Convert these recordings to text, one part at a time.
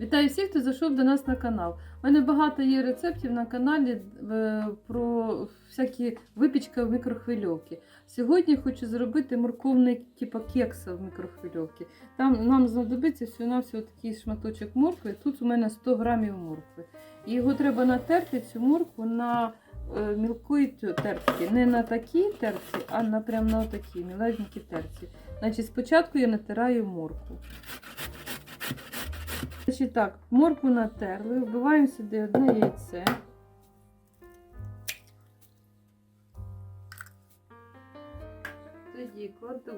Вітаю всіх, хто зайшов до нас на канал. У мене багато є рецептів на каналі е, про всякі випічка в мікрохвильовці. Сьогодні хочу зробити морковний типу кекса в мікрохвильовці. Там нам знадобиться всього на всього такий шматочок моркви. Тут у мене 100 грамів моркви. І його треба натерти цю моркву на е, мілкої терці. Не на такій терці, а на прям на отакій міленькій терці. Значить, спочатку я натираю моркву. Значить так, моркву натерли, вбиваємо сюди одне яйце. Тоді кладу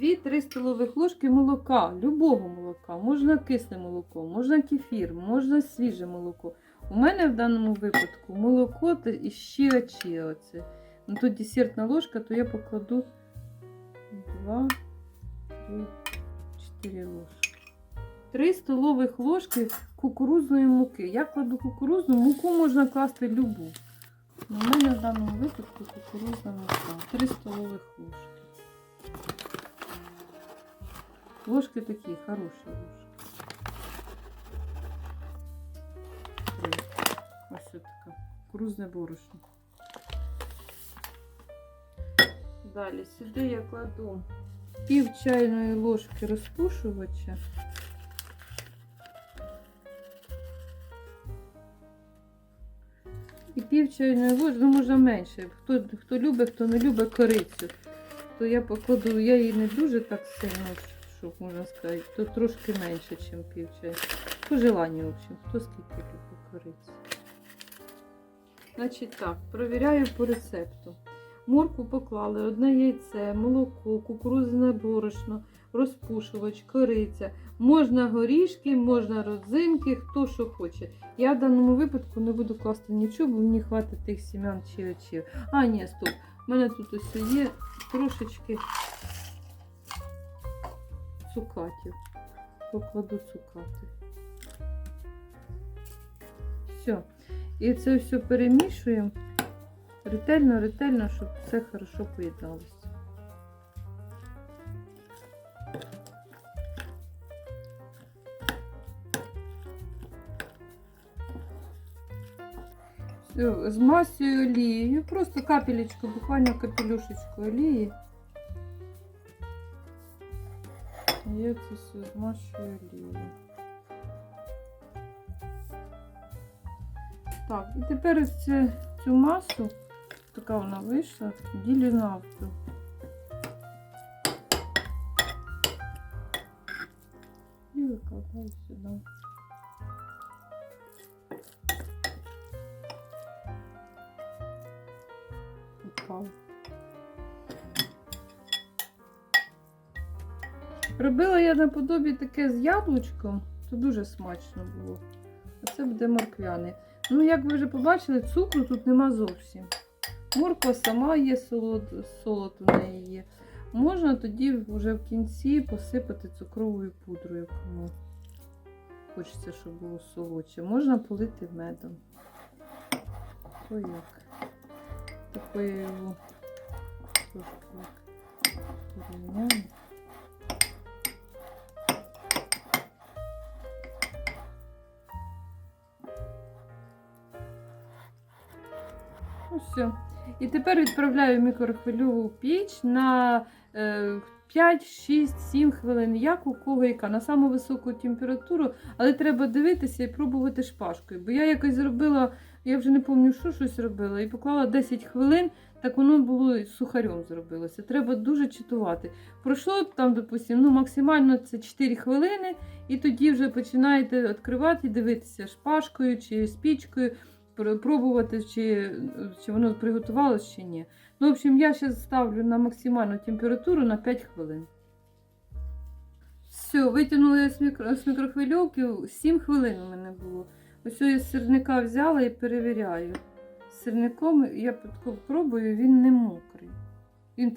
2-3 столових ложки молока, любого молока. Можна кисле молоко, можна кефір, можна свіже молоко. У мене в даному випадку молоко і щира чия оце. Ну тут десертна ложка, то я покладу 2, 3, 4 ложки. 3 столових ложки кукурудзної муки. Я кладу кукурудзну, муку можна класти любу. У мене в даному випадку кукурудзна мука. 3 столових ложки. Ложки такі, хороші ложки. Три. Ось така. Кукурудзне борошно. Далі сюди я кладу пів чайної ложки розпушувача. І пів чайної ложки, ну можна менше. Хто, хто любить, хто не любить корицю, то я покладу, я її не дуже так сильно, щоб можна сказати, то трошки менше, ніж пів чайної. По желанню, в общем, хто скільки любить корицю. Значить так, провіряю по рецепту. Морку поклали, одне яйце, молоко, кукурудзяне борошно, розпушувач, кориця. Можна горішки, можна родзинки, хто що хоче. Я в даному випадку не буду класти нічого, бо мені хватить тих сім'ян чи чи. А, ні, стоп. У мене тут ось є трошечки цукатів. Покладу цукати. Все. І це все перемішуємо ретельно, ретельно, щоб все хорошо поєдналося. Змасюю олією, просто капелечку, буквально капелюшечку олії. Я це все змащую олією. Так, і тепер ось цю масу, така вона вийшла, ділю навпіл. І викладаю сюди. Робила я наподобі таке з яблучком, то дуже смачно було. А це буде морквяне. Ну, як ви вже побачили, цукру тут нема зовсім. Морква сама є, солод, солод у неї є. Можна тоді вже в кінці посипати цукровою пудрою, кому хочеться, щоб було солодше. Можна полити медом. То як. Такою його трошки порівняємо. Все. І тепер відправляю мікрохвильову піч на е, 5, 6, 7 хвилин. Як у кого яка, на саму високу температуру, але треба дивитися і пробувати шпажкою. Бо я якось зробила, я вже не пам'ятаю, що щось робила, і поклала 10 хвилин, так воно було сухарем зробилося. Треба дуже читувати. Пройшло там, допустимо, ну, максимально це 4 хвилини, і тоді вже починаєте відкривати і дивитися шпажкою чи спічкою пробувати, чи, чи воно приготувалось, чи ні. Ну, в общем, я зараз ставлю на максимальну температуру на 5 хвилин. Все, витягнули з, мікро, з мікрохвильовки, 7 хвилин у мене було. Ось я з сирника взяла і перевіряю. Сирником я пробую, він не мокрий. Він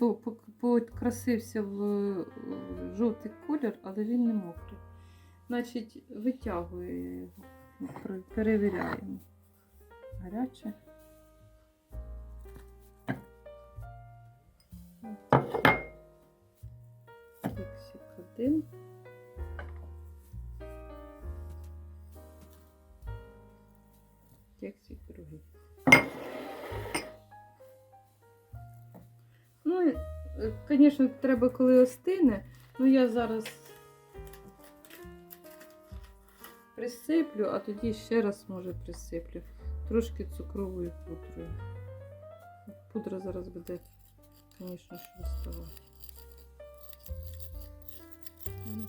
покрасився в жовтий колір, але він не мокрий. Значить, витягую його, перевіряємо гаряче. Фіксик один. кексі пироги. Ну, звісно, треба, коли остине. Ну, я зараз присиплю, а тоді ще раз, може, присиплю. Трошки цукровою пудрою. Пудра зараз буде, звісно, що доставати. Ну.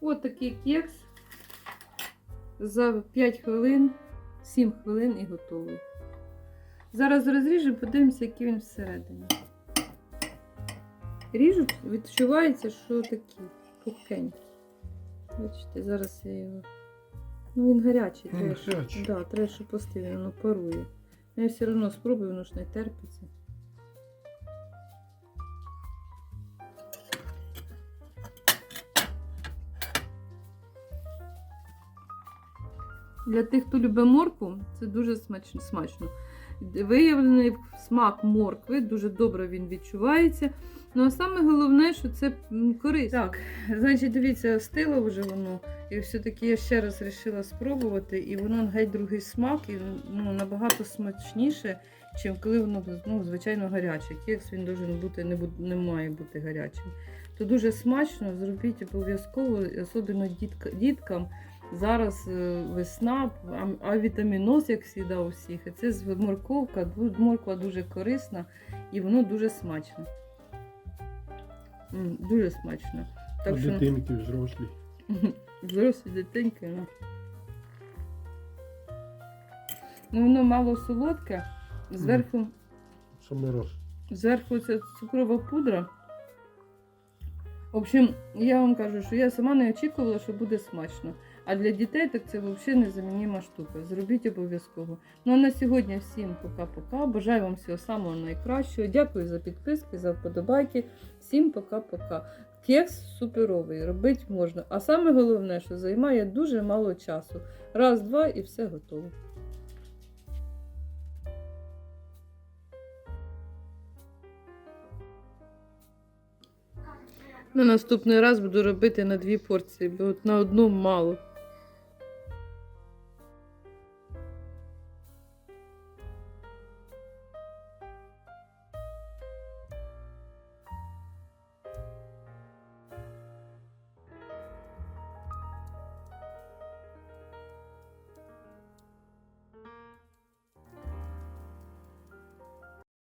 От такий кекс. За 5 хвилин, 7 хвилин і готовий. Зараз розріжемо, подивимося, який він всередині. Ріжуть, відчувається, що такий пухкенький. Бачите, зараз я його. Ну, він гарячий. Треба, гарячий. Да, треба, щоб він воно парує. Ну, Я все одно спробую, воно ж не терпиться. Для тих, хто любить моркву, це дуже смачно. Виявлений смак моркви, дуже добре він відчувається. Ну а саме головне, що це корисно. Так, значить, дивіться, остило вже воно. І все-таки я ще раз вирішила спробувати, і воно геть другий смак, і ну, набагато смачніше, ніж коли воно ну, звичайно гаряче. Кекс він должен бути, не, бу- не має бути гарячим. То дуже смачно, зробіть обов'язково, особливо дітка, діткам. Зараз е, весна, а, вітаміноз, як завжди, у всіх. І це морковка, морква дуже корисна і воно дуже смачно. Дуже смачно. Так що дитинки взрослі. Взрослі дитинки, ну. Ну, воно мало солодке. Зверху, зверху це цукрова пудра. В общем, я вам кажу, що я сама не очікувала, що буде смачно. А для дітей так це взагалі незамінима штука. Зробіть обов'язково. Ну а на сьогодні всім пока-пока. Бажаю вам всього самого найкращого. Дякую за підписки, за вподобайки. Всім пока-пока. Кекс суперовий, робити можна. А саме головне, що займає дуже мало часу. Раз, два і все готово. На наступний раз буду робити на дві порції, бо от на одну мало.